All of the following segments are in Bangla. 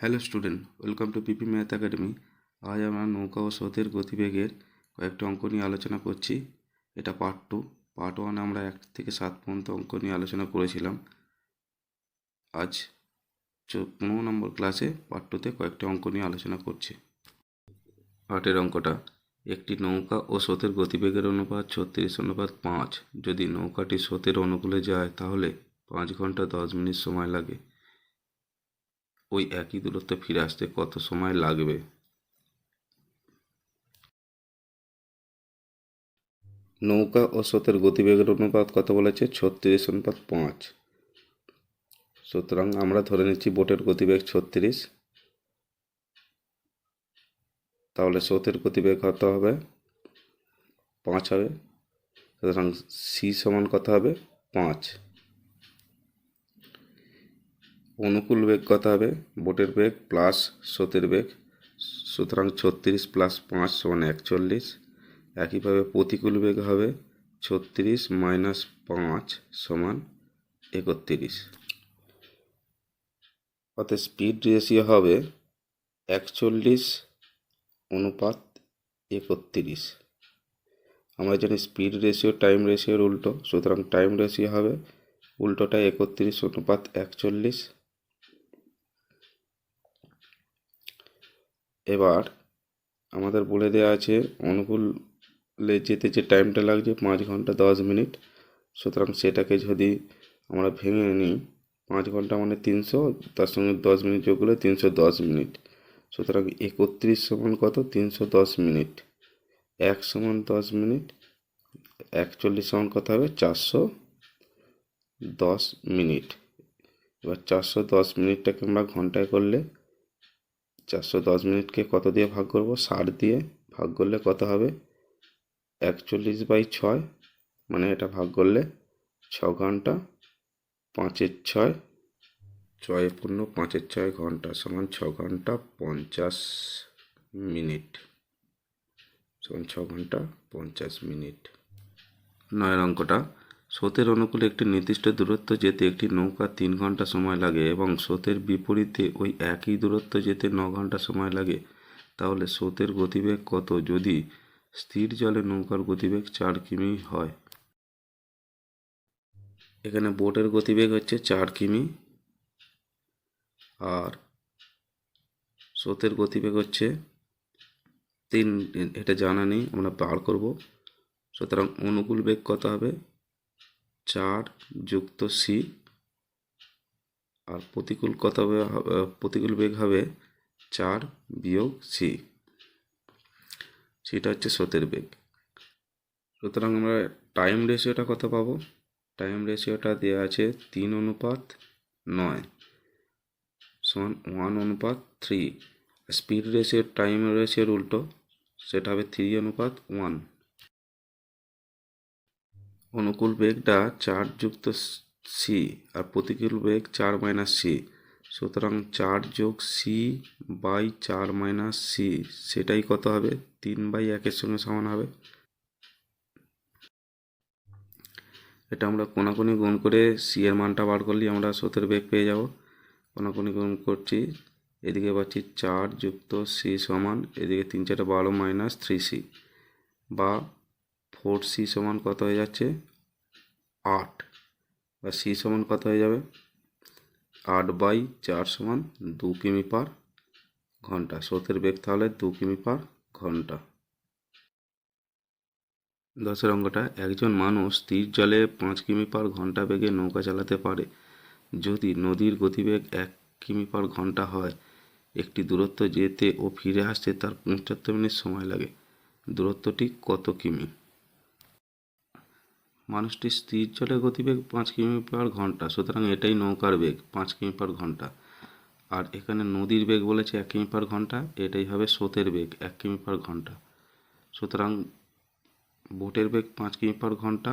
Hello student, welcome to PP math academy. আজ আমরা নৌকা ও স্রোতের গতিবেগের কয়েকটি অঙ্ক নিয়ে আলোচনা করছি। এটা পার্ট টু পার্ট ওয়ানে আমরা এক থেকে সাত পর্যন্ত অঙ্ক নিয়ে আলোচনা করেছিলাম। আজ পনেরো নম্বর ক্লাসে পার্ট টুতে কয়েকটি অঙ্ক নিয়ে আলোচনা করছি। পার্টের অঙ্কটা, একটি নৌকা ও স্রোতের গতিবেগের অনুপাত ছত্রিশ, অনুপাত পাঁচ। যদি নৌকাটি স্রোতের অনুকূলে যায়, তাহলে পাঁচ ঘণ্টা দশ মিনিট সময় লাগে। ওই একই দূরত্বে ফিরে আসতে কত সময় লাগবে? নৌকা ও স্রোতের গতিবেগের অনুপাত কত বলেছে? ছত্রিশ অনুপাত পাঁচ। সুতরাং আমরা ধরে নিচ্ছি বোটের গতিবেগ ছত্রিশ। তাহলে স্রোতের গতিবেগ কত হবে? পাঁচ হবে। সুতরাং সি সমান কত হবে? পাঁচ। অনুকূল বেগ কত হবে? বোটের বেগ প্লাস স্রোতের বেগ। সুতরাং ছত্রিশ প্লাস পাঁচ সমান একচল্লিশ। একইভাবে প্রতিকূল বেগ হবে ছত্রিশ মাইনাস পাঁচ সমান একত্রিশ। অর্থাৎ স্পিড রেশিও হবে একচল্লিশ অনুপাত একত্রিশ। আমরা জানি স্পিড রেশিও টাইম রেশিওর উল্টো। সুতরাং টাইম রেশিও হবে উল্টোটা একত্রিশ অনুপাত একচল্লিশ। এবার আমাদের বলে দেওয়া আছে, অনুকূলে যেতে যে টাইমটা লাগছে, পাঁচ ঘণ্টা দশ মিনিট। সুতরাং সেটাকে যদি আমরা ভেঙে নিই, পাঁচ ঘণ্টা মানে তিনশো, তার সঙ্গে দশ মিনিট যোগ করলে তিনশো দশ মিনিট। সুতরাং একত্রিশ সমান কত? তিনশো দশ মিনিট। এক সমান দশ মিনিট, একচল্লিশ সমান কত হবে? চারশো দশ মিনিট। এবার চারশো দশ মিনিটটাকে আমরা ঘন্টায় করলে চারশো দশ মিনিটকে কত দিয়ে ভাগ করব? ষাট দিয়ে ভাগ করলে কত হবে? একচল্লিশ বাই ছয় মানে এটা ভাগ করলে ছ ঘণ্টা পাঁচের ছয় ছয় পূর্ণ পাঁচের ছয় ঘণ্টা সমান ছ ঘণ্টা পঞ্চাশ মিনিট, সমান ছ ঘণ্টা পঞ্চাশ মিনিট। নয়ের অঙ্কটা। স্রোতের অনুকূলে একটি নির্দিষ্ট দূরত্ব যেতে একটি নৌকা তিন ঘণ্টা সময় লাগে এবং স্রোতের বিপরীতে ওই একই দূরত্ব যেতে ন ঘণ্টা সময় লাগে। তাহলে স্রোতের গতিবেগ কত যদি স্থির জলে নৌকার গতিবেগ চার কিমি হয়? এখানে বোটের গতিবেগ হচ্ছে চার কিমি। আর স্রোতের গতিবেগ হচ্ছে তিন, এটা জানা নেই, আমরা বার করব। সুতরাং অনুকূল বেগ কত হবে? চার যুক্ত সি আর প্রতিকূল আহ, প্রতিকূল বেগ হবে চার বিয়োগ সি সেটা হচ্ছে স্রোতের বেগ। সুতরাং আমরা টাইম রেশিওটা কত পাবো? টাইম রেশিওটা দেওয়া আছে তিন অনুপাত নয় সমান ওয়ান অনুপাত থ্রি স্পিড রেশিও টাইম রেশিওর উল্টো সেটা হবে থ্রি অনুপাত ওয়ান অনুকূল বেগটা চার যুক্ত সি আর প্রতিকূল বেগ চার মাইনাস সি সুতরাং চার যোগ সি বাই চার মাইনাস সি সেটাই কত হবে? তিন বাই একের সঙ্গে সমান হবে। এটা আমরা কোনাকুনি গুণ করে সি এর মানটা বার করলে আমরা স্রোতের বেগ পেয়ে যাব। কোনাকুনি গুণ করছি, এদিকে পাচ্ছি চার যুক্ত সি সমান, এদিকে তিন চারটা বারো মাইনাস থ্রি সি বা ফোর সি সমান কত হয়ে যাচ্ছে? আট। বা সি সমান কত হয়ে যাবে? আট বাই চার সমান দু কিমি পার ঘণ্টা। স্রোতের বেগ তাহলে দু কিমি পার ঘণ্টা। দশের অঙ্কটা, একজন মানুষ স্থির জলে পাঁচ কিমি পার ঘণ্টা বেগে নৌকা চালাতে পারে। যদি নদীর গতিবেগ এক কিমি পার ঘণ্টা হয়, একটি দূরত্ব যেতে ও ফিরে আসতে তার পঁচাত্তর মিনিট সময় লাগে। দূরত্বটি কত কিমি? মানুষটি স্থির জলে গতিবেগ পাঁচ কিমি পার ঘণ্টা, সুতরাং এটাই নৌকার বেগ, পাঁচ কিমি পার ঘণ্টা। আর এখানে নদীর বেগ বলেছে এক কিমি পার ঘণ্টা, এটাই হবে স্রোতের বেগ, এক কিমি পার ঘণ্টা। সুতরাং বোটের বেগ পাঁচ কিমি পার ঘণ্টা,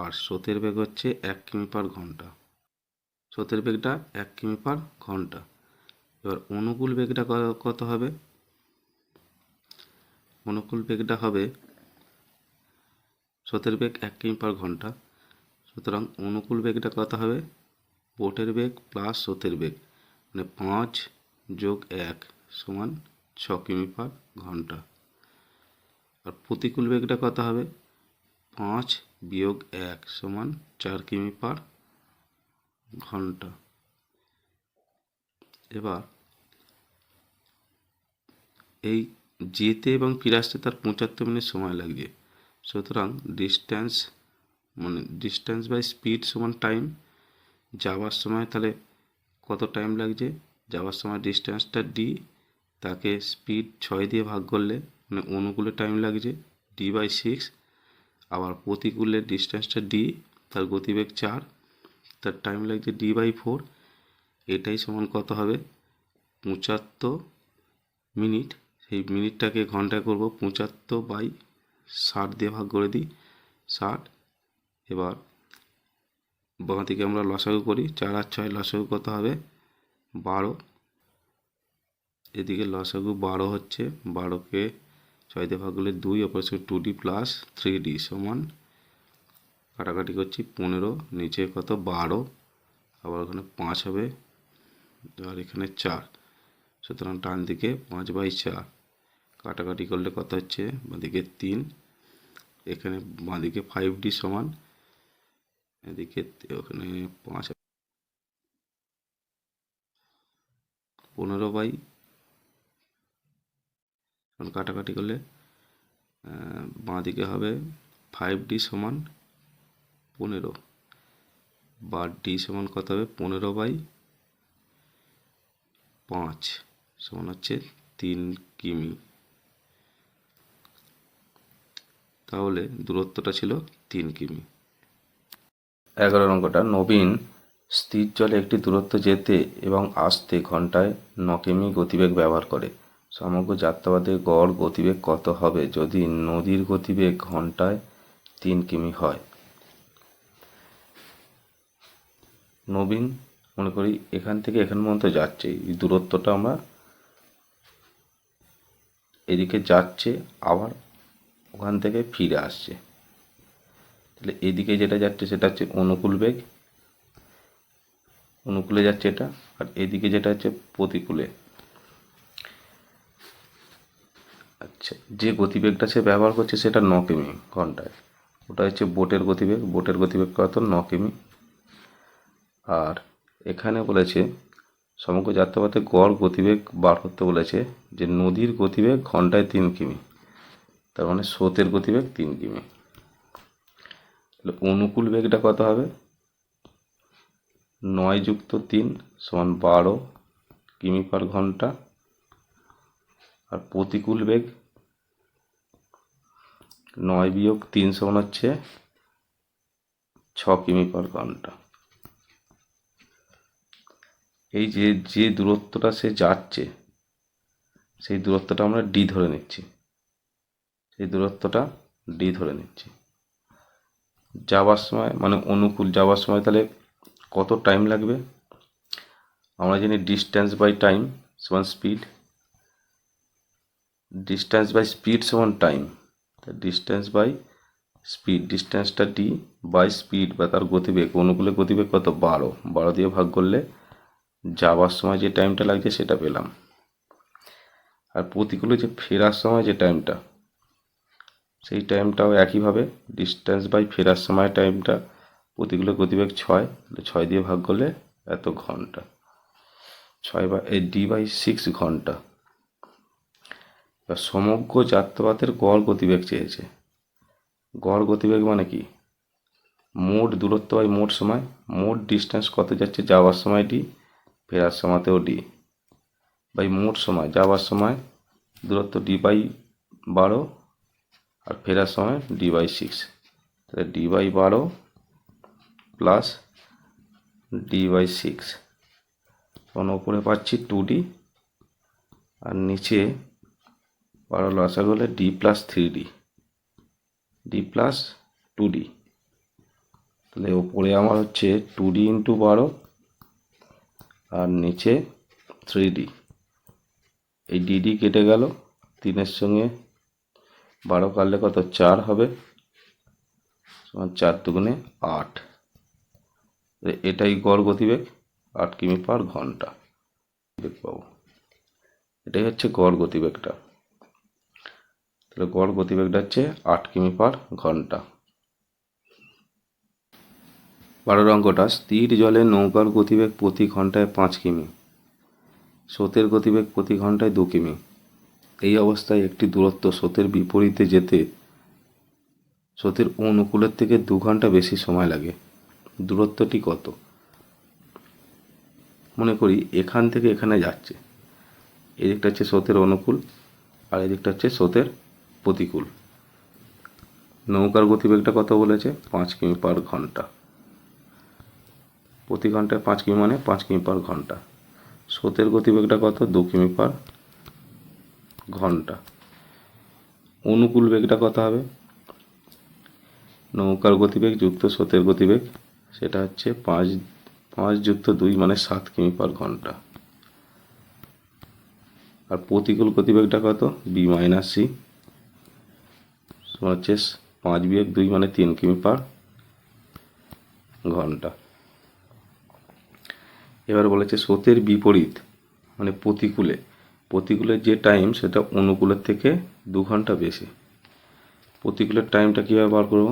আর স্রোতের বেগ হচ্ছে এক কিমি পার ঘণ্টা। স্রোতের বেগটা এক কিমি পার ঘণ্টা। এবার অনুকূল বেগটা কত হবে? অনুকূল বেগটা হবে স্রোতের বেগ এক কিমি পার ঘণ্টা। সুতরাং অনুকূল বেগটা কত হবে? বোটের বেগ প্লাস স্রোতের বেগ মানে পাঁচ যোগ এক সমান ছ কিমি পার ঘণ্টা। আর প্রতিকূল বেগটা কত হবে? পাঁচ বিয়োগ এক সমান চার কিমি পার ঘণ্টা। এবার এই যেতে এবং ফিরে আসতে তার পঁচাত্তর মিনিট সময় লাগছে সুতরাং ডিস্ট্যান্স মানে ডিস্ট্যান্স বাই স্পিড সমান টাইম যাওয়ার সময় তাহলে কত টাইম লাগছে? যাওয়ার সময় ডিস্ট্যান্সটা ডি তাকে স্পিড ছয় দিয়ে ভাগ করলে মানে অনুকূলে টাইম লাগছে ডি বাই সিক্স আবার প্রতিকূলে ডিস্ট্যান্সটা ডি তার গতিবেগ চার, তার টাইম লাগছে ডি বাই ফোর এটাই সমান কত হবে? পঁচাত্তর মিনিট, সেই মিনিটটাকে ঘন্টায় করব পঁচাত্তর বাই ষাট দিয়ে ভাগ করে দিই, ষাট। এবার বাঁ দিকে আমরা লসাগু করি, চার আর ছয় লসাগু কত হবে? বারো। এদিকে লসাগু বারো হচ্ছে, বারোকে ছয় দিয়ে ভাগ করলে দুই operation two D plus three D সমান। কাটাকাটি করছি পনেরো, নিচে কত? বারো। আবার ওখানে পাঁচ হবে, আর এখানে চার। সুতরাং ডান দিকে পাঁচ বাই চার। কাটাকাটি করলে কত হচ্ছে? বাঁদিকে তিন, এখানে বাঁদিকে ফাইভ ডি সমান, এদিকে ওখানে পাঁচ। পনেরো বাই কাটাকাটি করলে বাঁ দিকে হবে ফাইভ ডি সমান পনেরো। বা ডি সমান কত হবে? পনেরো বাই পাঁচ সমান হচ্ছে তিন কিমি। তাহলে দূরত্বটা ছিল তিন কিমি। এগারো অঙ্কটা, নবীন স্থির জলে একটি দূরত্ব যেতে এবং আসতে ঘন্টায় ন কিমি গতিবেগ ব্যবহার করে। সমগ্র যাত্রাবাদে গড় গতিবেগ কত হবে যদি নদীর গতিবেগ ঘন্টায় তিন কিমি হয়? নবীন, মনে করি এখান থেকে এখান পর্যন্ত যাচ্ছে। এই দূরত্বটা আমরা এদিকে যাচ্ছে, আবার ওখান থেকে ফিরে আসছে। তাহলে এদিকে যেটা যাচ্ছে সেটা হচ্ছে অনুকূল বেগ। অনুকূলে যাচ্ছে এটা, আর এদিকে যেটা হচ্ছে প্রতিকূলে। আচ্ছা যে গতিবেগটা সে ব্যবহার করছে সেটা ন কিমি ঘন্টায়। ওটা হচ্ছে বোটের গতিবেগ। বোটের গতিবেগ কত? ন কিমি আর এখানে বলেছে, সমগ্র যাত্রাপথে গড় গতিবেগ বার করতে বলেছে যে নদীর গতিবেগ ঘন্টায় তিন কিমি। তার মানে স্রোতের গতিবেগ তিন কিমি। তাহলে অনুকূল বেগটা কত হবে? নয় যুক্ত তিন সমান বারো কিমি পার ঘণ্টা। আর প্রতিকূল বেগ নয় বিয়োগ তিন সমান হচ্ছে ছ কিমি পার ঘণ্টা। এই যে যে দূরত্বটা সে যাচ্ছে, সেই দূরত্বটা আমরা ডি ধরে নিচ্ছি। সেই দূরত্বটা ডি ধরে নিচ্ছি। যাওয়ার সময় মানে অনুকূল যাওয়ার সময় তাহলে কত টাইম লাগবে? আমরা জানি ডিস্ট্যান্স বাই টাইম সমান স্পিড ডিস্ট্যান্স বাই স্পিড সমান টাইম ডিস্ট্যান্স বাই স্পিড ডিস্ট্যান্সটা ডি বাই স্পিড বা তার গতিবেগ। অনুকূলে গতিবেগ কত? বারো। বারো দিয়ে ভাগ করলে যাওয়ার সময় যে টাইমটা লাগছে সেটা পেলাম। আর প্রতিকূলে যে ফেরার সময় যে টাইমটা সেই টাইমটাও একইভাবে ডিস্ট্যান্স বাই ফেরার সময় টাইমটা প্রতিকূলে গতিবেগ ছয় ছয় দিয়ে ভাগ করলে এত ঘণ্টা। ছয় বা এই ডি বাই সিক্স ঘণ্টা। সমগ্র যাত্রাপাতের গড় গতিবেগ চেয়েছে। গড় গতিবেগ মানে কি? মোট দূরত্ব বাই মোট সময়, মোট ডিস্টেন্স কত যাচ্ছে যাওয়ার সময় ডি ফেরার সময়তেও ডি বাই মোট সময়, যাওয়ার সময় দূরত্ব ডি বাই বারো আর ফেরার সময় ডি বাই সিক্স তাহলে ডি বাই বারো প্লাস ডি বাই সিক্স তখন ওপরে পাচ্ছি টু ডি আর নিচে বারো লসা হলে D plus three D D plus two D তাহলে ওপরে আমার হচ্ছে টু ডি ইন্টু বারো, আর নিচে থ্রি ডি এই ডিডি কেটে গেল, তিনের সঙ্গে বারো কাটলে কত? চার হবে। সমান চার দুগুণে আট। এটাই গড় গতিবেগ, আট কিমি পার ঘণ্টা। বেগ পাবো এটাই হচ্ছে গড় গতিবেগটা। তাহলে গড় গতিবেগটা হচ্ছে আট কিমি পার ঘণ্টা। বারোর অঙ্কটা স্থির জলে নৌকার গতিবেগ প্রতি ঘন্টায় পাঁচ কিমি। স্রোতের গতিবেগ প্রতি ঘন্টায় দু কিমি। এই অবস্থায় একটি দূরত্ব স্রোতের বিপরীতে যেতে স্রোতের অনুকূলের থেকে দু ঘণ্টা বেশি সময় লাগে। দূরত্বটি কত? মনে করি এখান থেকে এখানে যাচ্ছে। এদিকটা হচ্ছে স্রোতের অনুকূল আর এদিকটা হচ্ছে স্রোতের প্রতিকূল। নৌকার গতিবেগটা কত বলেছে? পাঁচ কিমি পার ঘণ্টা। প্রতি ঘন্টায় পাঁচ কিমি মানে পাঁচ কিমি পার ঘণ্টা। স্রোতের গতিবেগটা কত? দু কিমি পার ঘণ্টা। অনুকূল বেগটা কত হবে? নৌকার গতিবেগ যুক্ত স্রোতের গতিবেগ, সেটা হচ্ছে পাঁচ পাঁচ যুক্ত দুই মানে সাত কিমি পার ঘণ্টা। আর প্রতিকূল গতিবেগটা কত? বি মাইনাস সি হচ্ছে পাঁচ বিয়োগ দুই মানে তিন কিমি পার ঘণ্টা। এবার বলেছে স্রোতের বিপরীত মানে প্রতিকূলে। প্রতিকূলের যে টাইম সেটা অনুকূলের থেকে দু ঘণ্টা বেশি। প্রতিকূলের টাইমটা কীভাবে বার করব?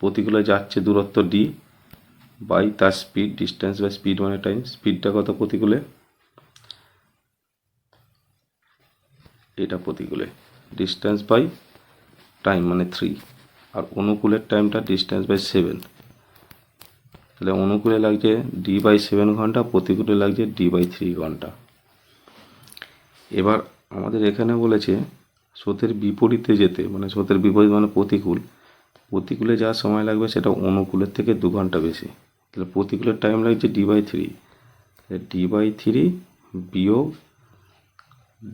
প্রতিকূলে যাচ্ছে দূরত্ব ডি বাই তার স্পিড ডিস্টেন্স বাই স্পিড মানে টাইম স্পিডটা কত প্রতিকূলে? এটা প্রতিকূলে। ডিস্টেন্স বাই টাইম মানে থ্রি আর অনুকূলের টাইমটা ডিস্টেন্স বাই সেভেন তাহলে অনুকূলে লাগছে ডি বাই সেভেন ঘণ্টা, প্রতিকূলে লাগছে ডি বাই থ্রি ঘণ্টা। এবার আমাদের এখানে বলেছে স্রোতের বিপরীতে যেতে মানে স্রোতের বিপরীত মানে প্রতিকূল। প্রতিকূলে যা সময় লাগবে সেটা অনুকূলের থেকে দু ঘণ্টা বেশি। তাহলে প্রতিকূলের টাইম লাগছে D by three D by three বিয়োগ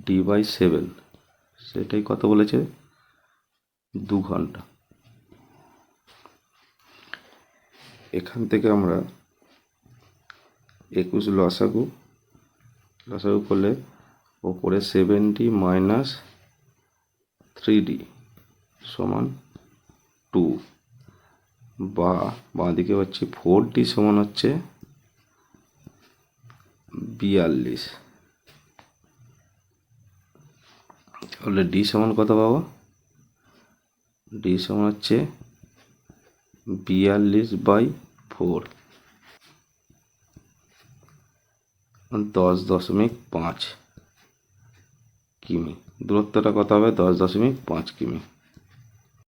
ডি বাই সেভেন সেটাই কত বলেছে? দু ঘণ্টা। এখান থেকে আমরা একুশ লসাগু লসাগু করলে ওপরে seven D minus three D সমান টু বা বাঁদিকে হচ্ছে ফোর ডি সমান হচ্ছে বিয়াল্লিশ। তাহলে ডি সমান কত পাবো? ডি সমান হচ্ছে বিয়াল্লিশ বাই ফোর দশ দশমিক পাঁচ। কিমি। দূরত্বটা কত হবে? দশ দশমিক পাঁচ কিমি।